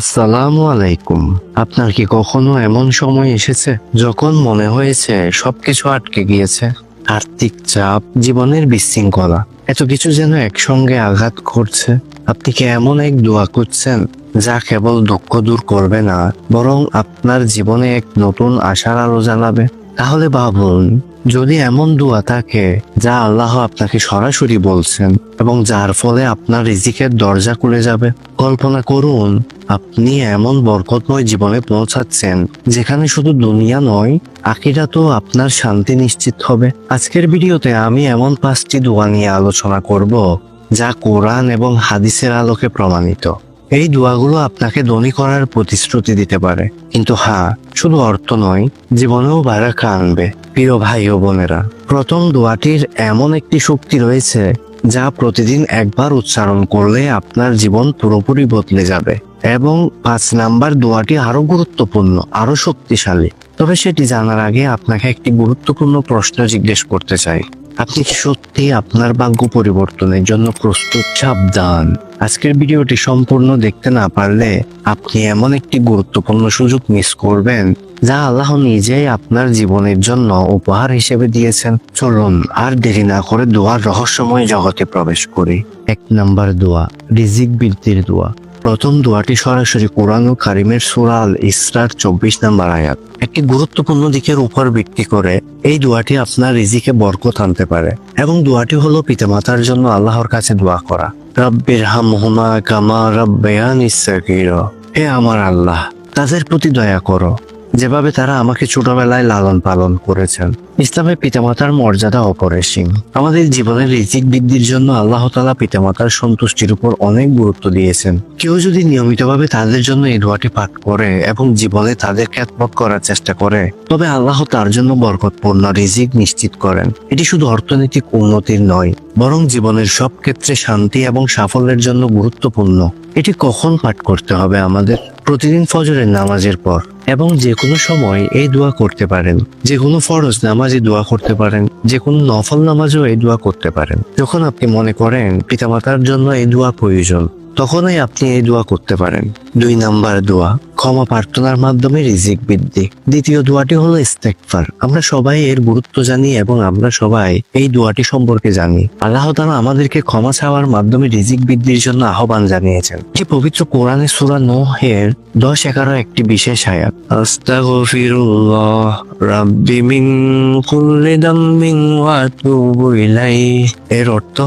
আসসালামু আলাইকুম। আপনার কি কখনো এমন সময় এসেছে যখন মনে হয়েছে সবকিছু আটকে গিয়েছে? আর্থিক চাপ, জীবনের বিশৃঙ্খলা, এত কিছু যেন একসঙ্গে আঘাত করছে। আপনি কি এমন এক দোয়া করছেন যা কেবল দুঃখ দূর করবে না, বরং আপনার জীবনে এক নতুন আশার আলো জ্বালাবে? তাহলে ভাবুন যদি এমন দোয়া থাকে যা আল্লাহ আপনাকে সরাসরি বলছেন এবং যার ফলে আপনার রিজিকের দরজা খুলে যাবে, কল্পনা করুন, আপনি এমন বরকতময় জীবনে পৌঁছাচ্ছেন যেখানে শুধু দুনিয়া নয় আকিরা তো আপনার শান্তি নিশ্চিত হবে। আজকের ভিডিওতে আমি এমন পাঁচটি দোয়া নিয়ে আলোচনা করব যা কোরআন এবং হাদিসের আলোকে প্রমাণিত। এই দোয়াগুলো আপনাকে ধনী করার প্রতিশ্রুতি দিতে পারে। কিন্তু হ্যাঁ শুধু অর্থ নয়, জীবনেও বারাকা আনবে। প্রিয় ভাই ও বোনেরা, প্রথম দোয়াটির এমন একটি শক্তি রয়েছে যা প্রতিদিন একবার উচ্চারণ করলে আপনার জীবন পুরোপুরি বদলে যাবে এবং পাঁচ নাম্বার দোয়াটি আরও গুরুত্বপূর্ণ আরও শক্তিশালী। তবে সেটি জানার আগে আপনাকে একটি গুরুত্বপূর্ণ প্রশ্ন জিজ্ঞেস করতে চাই। আপনি সত্যি আপনার ভাগ্য পরিবর্তনের জন্য প্রস্তুত? সাবধান। আজকের ভিডিওটি সম্পূর্ণ দেখতে না পারলে আপনি এমন একটি গুরুত্বপূর্ণ সুযোগ মিস করবেন, যা আল্লাহ নিজেই আপনার জীবনের জন্য উপহার হিসেবে দিয়েছেন। চলুন, আর দেরি না করে দোয়ার রহস্যময় জগতে প্রবেশ করি। এক নাম্বার দোয়া, রিজিক বৃদ্ধির দোয়া। প্রথম দোয়াটি সরাসরি কোরআন ও কারিমের সুরাল ইসরার চব্বিশ নাম্বার আয়াত। একটি গুরুত্বপূর্ণ দিকের উপর ভিত্তি করে এই দোয়াটি আপনার রিজিকে বরকত আনতে পারে এবং দোয়াটি হলো পিতামাতার জন্য আল্লাহর কাছে দোয়া করা। রব্বির হামহুমা কামা রব্বায়ানি সাগীরা। হে আমার আল্লাহ, তাদের প্রতি দয়া করো। যেভাবে তারা আমাকে ছোটবেলায় লালন পালন করেছেন। ইসলামের পিতামাতার মর্যাদা অপরিসীম। আমাদের জীবনের রিজিক বৃদ্ধির জন্য আল্লাহ তালা পিতামাতার সন্তুষ্টির উপর অনেক গুরুত্ব দিয়েছেন। কেউ যদি নিয়মিতভাবে তাদের জন্য এই দোয়াটি পাঠ করে এবং জীবনে তাদের খ্যাতমত করার চেষ্টা করে, তবে আল্লাহ তার জন্য বরকতপূর্ণ রিজিক নিশ্চিত করেন। এটি শুধু অর্থনৈতিক উন্নতির নয়, বরং জীবনের সব ক্ষেত্রে শান্তি এবং সাফল্যের জন্য গুরুত্বপূর্ণ। এটি কখন পাঠ করতে হবে আমাদের? প্রতিদিন ফজরের নামাজের পর। এবং যে কোনো সময় এই দোয়া করতে পারেন। যে কোনো ফরজ নামাজে দোয়া করতে পারেন। যে কোনো নফল নামাজও এই দোয়া করতে পারেন। যখন আপনি মনে করেন, পিতামাতার জন্য এই দোয়া প্রয়োজন। তখনই আপনি এই দোয়া করতে পারেন। দুই নাম্বার দোয়া, ক্ষমা প্রার্থনার মাধ্যমে রিজিক বৃদ্ধি। দ্বিতীয় দোয়াটি হলো ইস্তেকফার আমরা সবাই এর গুরুত্ব জানি এবং আমরা সবাই এই দোয়াটি সম্পর্কে জানি। আল্লাহ তাআলা আমাদেরকে ক্ষমা চাওয়ার মাধ্যমে রিজিক বৃদ্ধির জন্য আহ্বান জানিয়েছেন। যে পবিত্র কোরআনে সূরা নূহের দশ এগারো একটি বিশেষ আয়াত রাব্বি কুল্লি ওয়া আতুবু এর অর্থ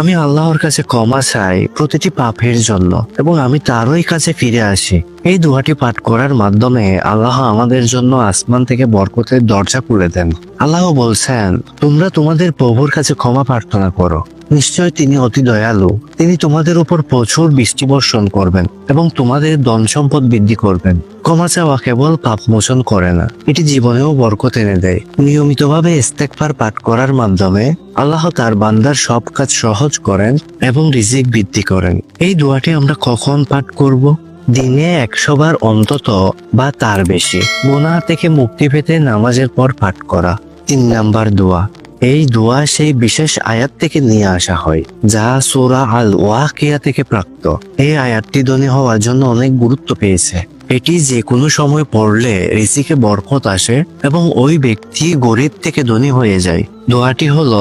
আমি আল্লাহর কাছে ক্ষমা চাই প্রতিটি পাপের জন্য, এবং আমি তারই কাছে ফিরে আসি। এই দুহাটি পাঠ করার মাধ্যমে আল্লাহ আমাদের জন্য আসমান থেকে বরকতের দরজা খুলে দেন। আল্লাহ বলছেন, তোমরা তোমাদের প্রভুর কাছে ক্ষমা প্রার্থনা করো। নিশ্চয় তিনি অতি দয়ালু। তিনি তোমাদের উপর প্রচুর বৃষ্টি বর্ষণ করবেন এবং তোমাদের ধন সম্পদ বৃদ্ধি করবেন। ক্ষমা চাওয়া কেবল পাপ মোচন করে না, এটি জীবনেও বরকত এনে দেয়। নিয়মিতভাবে ইস্তেকফার পাঠ করার মাধ্যমে আল্লাহ তার বান্দার সব কাজ সহজ করেন এবং রিজিক বৃদ্ধি করেন। এই দোয়াটি আমরা কখন পাঠ করব? দিনে একশো বার অন্তত বা তার বেশি। গুনাহ থেকে মুক্তি পেতে নামাজের পর পাঠ করা। তিন নাম্বার দোয়া। এই দোয়া সেই বিশেষ আয়াত থেকে নিয়ে আসা হয়, যা সোরা আল ওয়াকিয়া থেকে প্রাপ্ত। এই আয়াতটি ধনী হওয়ার জন্য অনেক গুরুত্ব পেয়েছে। এটি যে কোনো সময় পড়লে রিজিকে বরকত আসে এবং ওই ব্যক্তি গরিব থেকে ধনী হয়ে যায়। দোয়াটি হল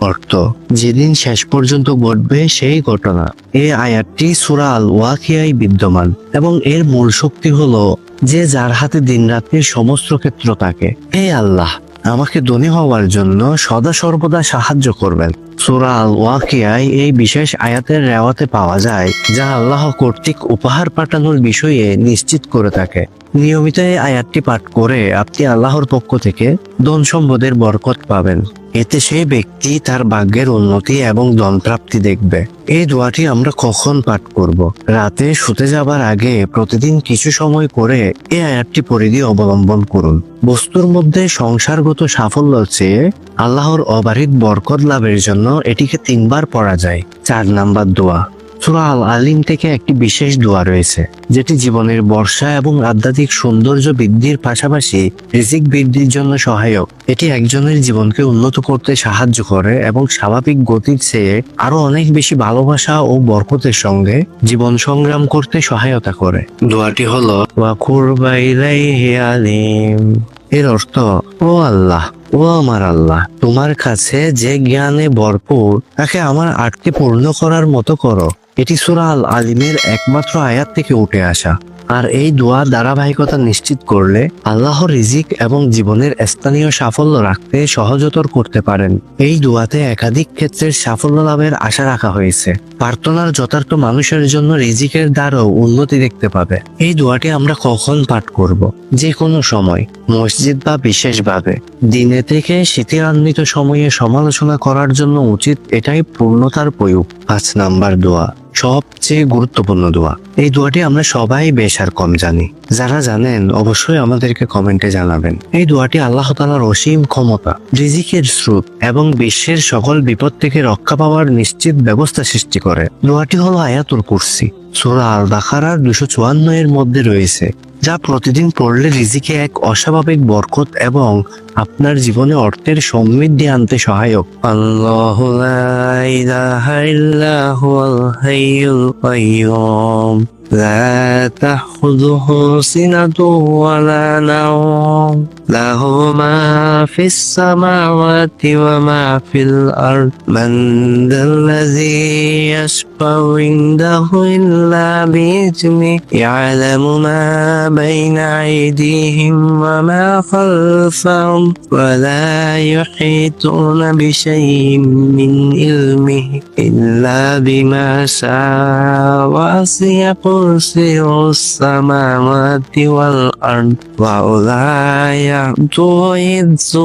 অর্থ, যেদিন শেষ পর্যন্ত ঘটবে সেই ঘটনা। এই আয়াতটি সুরা আল ওয়াকিয়াই বিদ্যমান এবং এর মূল শক্তি হলো যে যার হাতে দিন দিনরাত্রির সমস্ত ক্ষেত্র তাকে হে আল্লাহ, আমাকে ধনী হওয়ার জন্য সদা সর্বদা সাহায্য করবেন। সুরা আল ওয়াকিয়ায় এই বিশেষ আয়াতের রেওয়াতে পাওয়া যায়, যা আল্লাহ কর্তৃক উপহার পাঠানোর বিষয়ে নিশ্চিত করে থাকে। নিয়মিত এই আয়াতটি পাঠ করে আপনি আল্লাহর পক্ষ থেকে ধন সম্পদের বরকত পাবেন। এতে সেই ব্যক্তি তার ভাগ্যের উন্নতি এবং দনপ্রাপ্তি দেখবে। এই দোয়াটি আমরা কখন পাঠ করব? রাতে শুতে যাবার আগে প্রতিদিন কিছু সময় করে এই আয়াতটি পরিধি অবলম্বন করুন। বস্তুর মধ্যে সংসারগত সাফল্য চেয়ে আল্লাহর অবারিত বরকত লাভের জন্য এটিকে তিনবার পড়া যায়। চার নাম্বার দোয়া। সুরা আল আলিম থেকে একটি বিশেষ দোয়া রয়েছে, যেটি জীবনের বর্ষা এবং আধ্যাত্মিক সৌন্দর্য বৃদ্ধির পাশাপাশি রিজিক বৃদ্ধির জন্য সহায়ক। এটি একজনের জীবনকে উন্নত করতে সাহায্য করে এবং স্বাভাবিক গতির চেয়ে আরও অনেক বেশি ভালোবাসা ও বরকতের সঙ্গে জীবন সংগ্রাম করতে সহায়তা করে। দোয়াটি হলো আলিম। এর অর্থ, ও আল্লাহ, ও আমার আল্লাহ, তোমার কাছে যে জ্ঞানে ভরপুর, তাকে আমার আটকে পূর্ণ করার মতো করো। এটি সুরা আল আলিমের একমাত্র আয়াত থেকে উঠে আসা। আর এই দোয়া ধারাবাহিকতা নিশ্চিত করলে আল্লাহ রিজিক এবং জীবনের স্থানীয় সাফল্য রাখতে সহজতর করতে পারেন। এই দোয়াতে একাধিক ক্ষেত্রের সাফল্য লাভের আশা রাখা হয়েছে। প্রার্থনার যথার্থ মানুষের জন্য রিজিকের দ্বারাও উন্নতি দেখতে পাবে। এই দোয়াটি আমরা কখন পাঠ করব? যে কোনো সময়, মসজিদ বা বিশেষভাবে। দিনে থেকে শীতেরান্বিত সময়ে সমালোচনা করার জন্য উচিত এটাই পূর্ণতার প্রয়োগ। পাঁচ নাম্বার দোয়া। সবচেয়ে গুরুত্বপূর্ণ দোয়া। এই দোয়াটি আমরা সবাই বেশ আর কম জানি। যারা জানেন, অবশ্যই আমাদেরকে কমেন্টে জানাবেন। এই দোয়াটি আল্লাহ তালার অসীম ক্ষমতা, রিজিকের স্রোত এবং বিশ্বের সকল বিপদ থেকে রক্ষা পাওয়ার নিশ্চিত ব্যবস্থা সৃষ্টি করে। দোয়াটি হলো আয়াতুল কুরসি। সুরা আল দাখারার দুশো চুয়ান্ন এর মধ্যে রয়েছে। যা প্রতিদিন পড়লে রিজিকে এক অস্বাভাবিক বরকত এবং আপনার জীবনে অর্থের সমৃদ্ধি আনতে সহায়ক আল্লাহ লা ইলাহা ইল্লা হুয়াল হাইয়ুল কাইয়ুম لا تأخذه سنة ولا نوم له ما في السماوات وما في الأرض من ذا الذي يشفع عنده إلا بإذنه يعلم ما بين أيديهم وما خلفهم ولا يحيطون بشيء من علمه إلا بما شاء وسع كرسيه السماوات والأرض ولا يعتوهما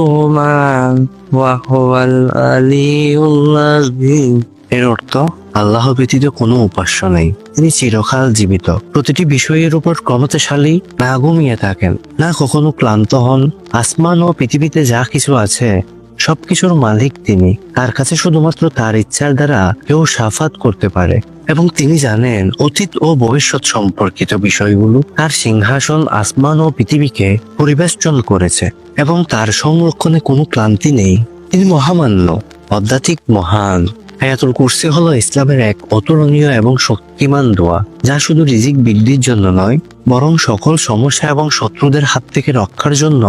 وهو العلي العظيم এর অর্থ আল্লাহ ব্যতীত কোনো উপাস্য নেই। তিনি চিরকাল জীবিত। প্রতিটি বিষয়ের উপর ক্ষমতাশালী, না ঘুমিয়ে থাকেন, না কখনো ক্লান্ত হন। আসমান ও পৃথিবীতে যা কিছু আছে, সবকিছুর মালিক তিনি। তার কাছে শুধুমাত্র তার ইচ্ছার দ্বারা কেউ সাফাত করতে পারে। এবং তিনি জানেন, অতীত ও ভবিষ্যৎ সম্পর্কিত বিষয়গুলো তার সিংহাসন, আসমান ও পৃথিবীকে পরিবেষ্টন করেছে। এবং তার সংরক্ষণে কোনো ক্লান্তি নেই। তিনি মহামান্য আধ্যাত্মিক মহান। হায়াতুল কুরসি হল ইসলামের এক অতুলনীয় এবং শক্তিমান দোয়া, যা শুধু রিজিক বৃদ্ধির জন্য নয়, বরং সকল সমস্যা এবং শত্রুদের হাত থেকে রক্ষার জন্য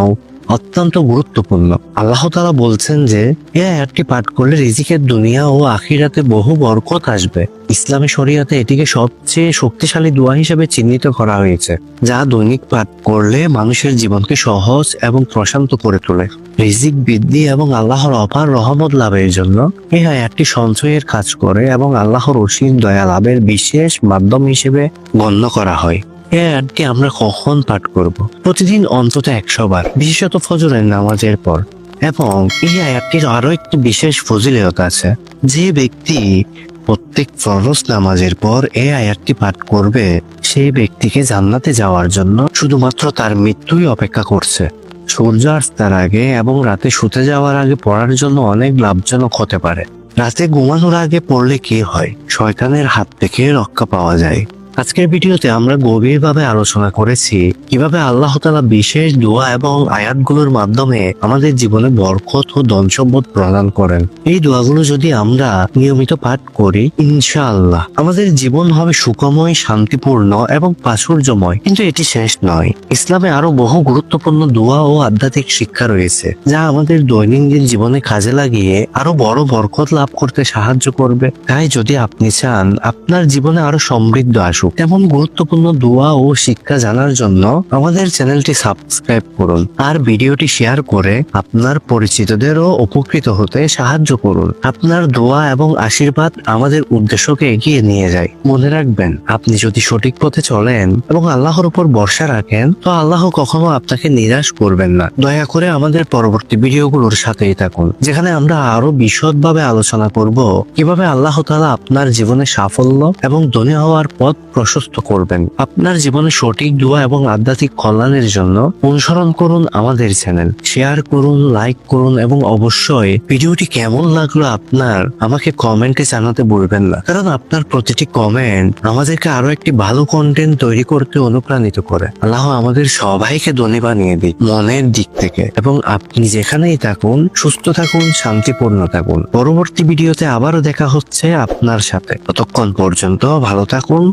অত্যন্ত গুরুত্বপূর্ণ। আল্লাহ তাআলা বলছেন যে এই আয়াতটি পাঠ করলে রিজিকের দুনিয়া ও আখিরাতে বহু বরকত আসবে। ইসলামী শরিয়াতে এটিকে সবচেয়ে শক্তিশালী দোয়া হিসেবে চিহ্নিত করা হয়েছে, যা দৈনিক পাঠ করলে মানুষের জীবনকে সহজ এবং প্রশান্ত করে তোলে। রিজিক বৃদ্ধি এবং আল্লাহর অপার রহমত লাভের জন্য এই আয়াতটি সঞ্চয়ের কাজ করে এবং আল্লাহর অসীম দয়া লাভের বিশেষ মাধ্যম হিসেবে গণ্য করা হয়। এই আয়াতটি আমরা কখন পাঠ করব? প্রতিদিন অন্তত একশো বার, বিশেষত ফজরের নামাজের পর। এবং এই আয়াতটির আরও একটি বিশেষ ফজিলত আছে। যে ব্যক্তি প্রত্যেক ফরজ নামাজের পর এই আয়াতটি পাঠ করবে, সেই ব্যক্তিকে জান্নাতে যাওয়ার জন্য শুধুমাত্র তার মৃত্যুই অপেক্ষা করছে। সূর্যাস্তের আগে এবং রাতে শুতে যাওয়ার আগে পড়ার জন্য অনেক লাভজনক হতে পারে। রাতে ঘুমানোর আগে পড়লে কি হয়? শয়তানের হাত থেকে রক্ষা পাওয়া যায়। আজকের ভিডিওতে আমরা গভীরভাবে আলোচনা করেছি কীভাবে আল্লাহ তালা বিশেষ দোয়া এবং আয়াতগুলোর মাধ্যমে আমাদের জীবনে বরকত ও ধন সম্পদ প্রদান করেন। এই দোয়াগুলো যদি আমরা নিয়মিত পাঠ করি, ইনশাআল্লাহ আমাদের জীবন হবে সুখময়, শান্তিপূর্ণ এবং প্রাচুর্যময়। কিন্তু এটি শেষ নয়। ইসলামে আরও বহু গুরুত্বপূর্ণ দোয়া ও আধ্যাত্মিক শিক্ষা রয়েছে, যা আমাদের দৈনন্দিন জীবনে কাজে লাগিয়ে আরও বড় বরকত লাভ করতে সাহায্য করবে। তাই যদি আপনি চান, আপনার জীবনে আরও সমৃদ্ধ আসুক তেমন গুরুত্বপূর্ণ দোয়া ও শিক্ষা জানার জন্য আমাদের চ্যানেলটি সাবস্ক্রাইব করুন আর ভিডিওটি শেয়ার করে আপনার পরিচিতদেরও উপকৃত হতে সাহায্য করুন। আপনার দোয়া এবং আশীর্বাদ আমাদের উদ্দেশ্যকে এগিয়ে নিয়ে যায়। মনে রাখবেন, আপনি যদি সঠিক পথে চলেন এবং আল্লাহর উপর ভরসা রাখেন, তো আল্লাহ কখনো আপনাকে নিরাশ করবেন না। দয়া করে আমাদের পরবর্তী ভিডিওগুলোর সাথেই থাকুন, যেখানে আমরা আরও বিশদভাবে আলোচনা করব কীভাবে আল্লাহ তাআলা আপনার জীবনে সাফল্য এবং ধনী হওয়ার পথ প্রশস্ত করবেন। আপনার জীবনে সঠিক দোয়া এবং আধ্যাত্মিক কল্যাণের জন্য অনুসরণ করুন আমাদের চ্যানেল। শেয়ার করুন, লাইক করুন এবং অবশ্যই ভিডিওটি কেমন লাগল আপনার আমাকে কমেন্টে জানাতে ভুলবেন না। কারণ আপনার প্রতিটি কমেন্ট আমাদেরকে আরও একটি ভালো কন্টেন্ট তৈরি করতে অনুপ্রাণিত করে। আল্লাহ আমাদের সবাইকে ধনী বানিয়ে দিক মনের দিক থেকে। এবং আপনি যেখানেই থাকুন, সুস্থ থাকুন, শান্তিপূর্ণ থাকুন। পরবর্তী ভিডিওতে আবারও দেখা হচ্ছে আপনার সাথে। ততক্ষণ পর্যন্ত ভালো থাকুন।